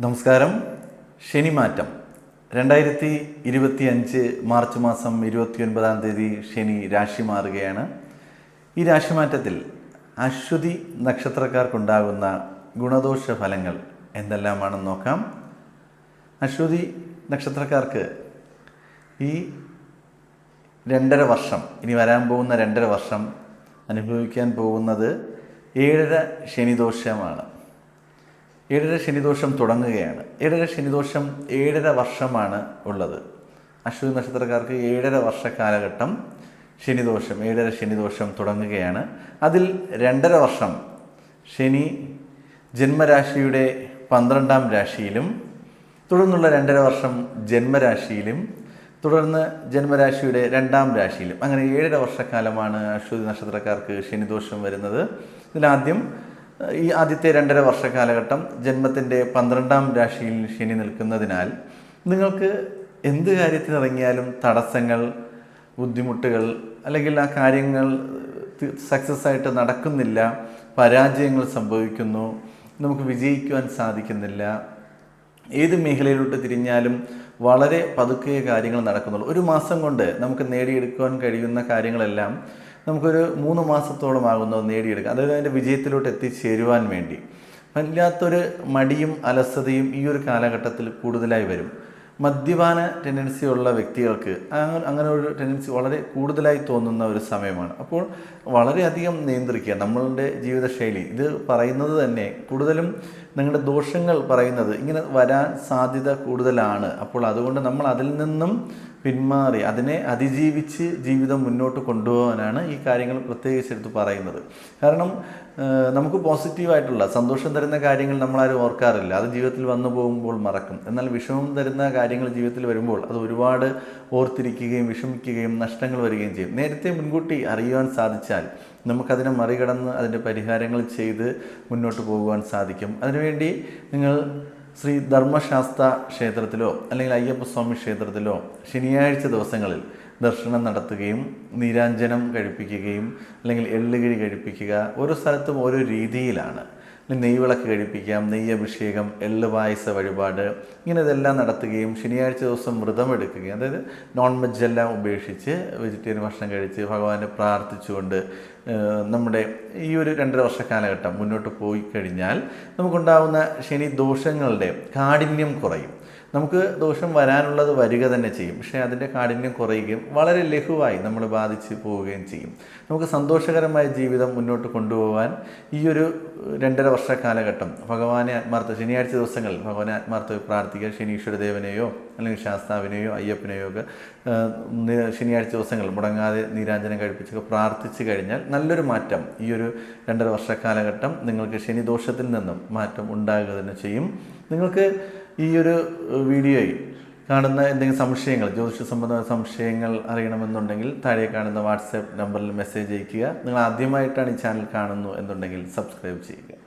നമസ്കാരം. ശനിമാറ്റം. രണ്ടായിരത്തി ഇരുപത്തി അഞ്ച് മാർച്ച് മാസം ഇരുപത്തി ഒൻപതാം തീയതി ശനി രാശി മാറുകയാണ്. ഈ രാശിമാറ്റത്തിൽ അശ്വതി നക്ഷത്രക്കാർക്കുണ്ടാകുന്ന ഗുണദോഷ ഫലങ്ങൾ എന്തെല്ലാമാണെന്ന് നോക്കാം. അശ്വതി നക്ഷത്രക്കാർക്ക് ഈ രണ്ടര വർഷം ഇനി വരാൻ പോകുന്ന രണ്ടര വർഷം അനുഭവിക്കാൻ പോകുന്നത് ഏഴര ശനിദോഷമാണ്. ഏഴര ശനിദോഷം തുടങ്ങുകയാണ്. ഏഴര ശനിദോഷം ഏഴര വർഷമാണ് ഉള്ളത്. അശ്വതി നക്ഷത്രക്കാർക്ക് ഏഴര വർഷ കാലഘട്ടം ശനിദോഷം ഏഴര ശനിദോഷം തുടങ്ങുകയാണ്. അതിൽ രണ്ടര വർഷം ശനി ജന്മരാശിയുടെ പന്ത്രണ്ടാം രാശിയിലും തുടർന്നുള്ള രണ്ടര വർഷം ജന്മരാശിയിലും തുടർന്ന് ജന്മരാശിയുടെ രണ്ടാം രാശിയിലും. അങ്ങനെ ഏഴര വർഷക്കാലമാണ് അശ്വതി നക്ഷത്രക്കാർക്ക് ശനിദോഷം വരുന്നത്. ഇതിലാദ്യം ഈ ആദ്യത്തെ രണ്ടര വർഷ കാലഘട്ടം ജന്മത്തിന്റെ പന്ത്രണ്ടാം രാശിയിൽ ശനി നിൽക്കുന്നതിനാൽ നിങ്ങൾക്ക് എന്ത് കാര്യത്തിൽ ഇറങ്ങിയാലും തടസ്സങ്ങൾ ബുദ്ധിമുട്ടുകൾ അല്ലെങ്കിൽ ആ കാര്യങ്ങൾ സക്സസ് ആയിട്ട് നടക്കുന്നില്ല പരാജയങ്ങൾ സംഭവിക്കുന്നു നമുക്ക് വിജയിക്കുവാൻ സാധിക്കുന്നില്ല ഏത് മേഖലയിലോട്ട് തിരിഞ്ഞാലും വളരെ പതുക്കെ കാര്യങ്ങൾ നടക്കുന്നുള്ളൂ. ഒരു മാസം കൊണ്ട് നമുക്ക് നേടിയെടുക്കുവാൻ കഴിയുന്ന കാര്യങ്ങളെല്ലാം നമുക്കൊരു മൂന്ന് മാസത്തോളം ആകുന്നത് നേടിയെടുക്കാം അതായത് അതിന്റെ വിജയത്തിലോട്ട് എത്തിച്ചേരുവാൻ വേണ്ടി. വല്ലാത്തൊരു മടിയും അലസതയും ഈ ഒരു കാലഘട്ടത്തിൽ കൂടുതലായി വരും. മദ്യപാന ടെൻഡൻസി ഉള്ള വ്യക്തികൾക്ക് അങ്ങനെ ഒരു ടെൻഡൻസി വളരെ കൂടുതലായി തോന്നുന്ന ഒരു സമയമാണ്. അപ്പോൾ വളരെയധികം നിയന്ത്രിക്കുക. നമ്മളുടെ ജീവിതശൈലി. ഇത് പറയുന്നത് തന്നെ കൂടുതലും നിങ്ങളുടെ ദോഷങ്ങൾ പറയുന്നത് ഇങ്ങനെ വരാൻ സാധ്യത കൂടുതലാണ്. അപ്പോൾ അതുകൊണ്ട് നമ്മൾ അതിൽ നിന്നും പിന്മാറി അതിനെ അതിജീവിച്ച് ജീവിതം മുന്നോട്ട് കൊണ്ടുപോകാനാണ് ഈ കാര്യങ്ങൾ പ്രത്യേകിച്ച് എടുത്ത് പറയുന്നത്. കാരണം നമുക്ക് പോസിറ്റീവായിട്ടുള്ള സന്തോഷം തരുന്ന കാര്യങ്ങൾ നമ്മളാരും ഓർക്കാറില്ല. അത് ജീവിതത്തിൽ വന്നു പോകുമ്പോൾ മറക്കും. എന്നാൽ വിഷമം തരുന്ന കാര്യങ്ങൾ ജീവിതത്തിൽ വരുമ്പോൾ അത് ഒരുപാട് ഓർത്തിരിക്കുകയും വിഷമിക്കുകയും നഷ്ടങ്ങൾ വരികയും ചെയ്യും. നേരത്തെ മുൻകൂട്ടി അറിയുവാൻ സാധിച്ചാൽ നമുക്കതിനെ മറികടന്ന് അതിന്റെ പരിഹാരങ്ങൾ ചെയ്ത് മുന്നോട്ട് പോകുവാൻ സാധിക്കും. അതിനുവേണ്ടി നിങ്ങൾ ശ്രീ ധർമ്മശാസ്ത്ര ക്ഷേത്രത്തിലോ അല്ലെങ്കിൽ അയ്യപ്പസ്വാമി ക്ഷേത്രത്തിലോ ശനിയാഴ്ച ദിവസങ്ങളിൽ ദർശനം നടത്തുകയും നീരാഞ്ജനം കഴിപ്പിക്കുകയും അല്ലെങ്കിൽ എള്ളുകിഴി കഴിപ്പിക്കുക ഓരോ സ്ഥലത്തും ഓരോ രീതിയിലാണ്. നെയ്വിളക്ക് കഴിപ്പിക്കാം നെയ്യഭിഷേകം എള്ള് പായസ വഴിപാട് ഇങ്ങനെ ഇതെല്ലാം നടത്തുകയും ശനിയാഴ്ച ദിവസം വ്രതം എടുക്കുകയും അതായത് നോൺ വെജ് എല്ലാം ഉപേക്ഷിച്ച് വെജിറ്റേറിയൻ ഭക്ഷണം കഴിച്ച് ഭഗവാനെ പ്രാർത്ഥിച്ചുകൊണ്ട് നമ്മുടെ ഈ ഒരു രണ്ടര വർഷ കാലഘട്ടം മുന്നോട്ട് പോയി കഴിഞ്ഞാൽ നമുക്കുണ്ടാകുന്ന ശനി ദോഷങ്ങളുടെ കാഠിന്യം കുറയും. നമുക്ക് ദോഷം വരാനുള്ളത് വരിക തന്നെ ചെയ്യും. പക്ഷേ അതിന്റെ കാഠിന്യം കുറയുകയും വളരെ ലഘുവായി നമ്മൾ ബാധിച്ച് പോവുകയും ചെയ്യും. നമുക്ക് സന്തോഷകരമായ ജീവിതം മുന്നോട്ട് കൊണ്ടുപോകാൻ ഈ ഒരു രണ്ടര വർഷ കാലഘട്ടം ഭഗവാനെ ആത്മാർത്ഥ ശനിയാഴ്ച ദിവസങ്ങൾ ഭഗവാനെ ആത്മാർത്ഥ പ്രാർത്ഥിക്കുക ശനീശ്വര ദേവനെയോ അല്ലെങ്കിൽ ശാസ്താവിനെയോ അയ്യപ്പനെയോ ഒക്കെ ശനിയാഴ്ച ദിവസങ്ങൾ മുടങ്ങാതെ നീരാഞ്ജനം കഴിപ്പിച്ചൊക്കെ പ്രാർത്ഥിച്ചു കഴിഞ്ഞാൽ നല്ലൊരു മാറ്റം. ഈ ഒരു രണ്ടര വർഷ കാലഘട്ടം നിങ്ങൾക്ക് ശനിദോഷത്തിൽ നിന്നും മാറ്റം ഉണ്ടാകുക തന്നെ ചെയ്യും. നിങ്ങൾക്ക് ഈ ഒരു വീഡിയോയിൽ കാണുന്ന എന്തെങ്കിലും സംശയങ്ങൾ ജ്യോതിഷ സംബന്ധമായ സംശയങ്ങൾ അറിയണമെന്നുണ്ടെങ്കിൽ താഴെ കാണുന്ന വാട്സാപ്പ് നമ്പറിൽ മെസ്സേജ് അയയ്ക്കുക. നിങ്ങൾ ആദ്യമായിട്ടാണ് ഈ ചാനൽ കാണുന്നു എന്നുണ്ടെങ്കിൽ സബ്സ്ക്രൈബ് ചെയ്യുക.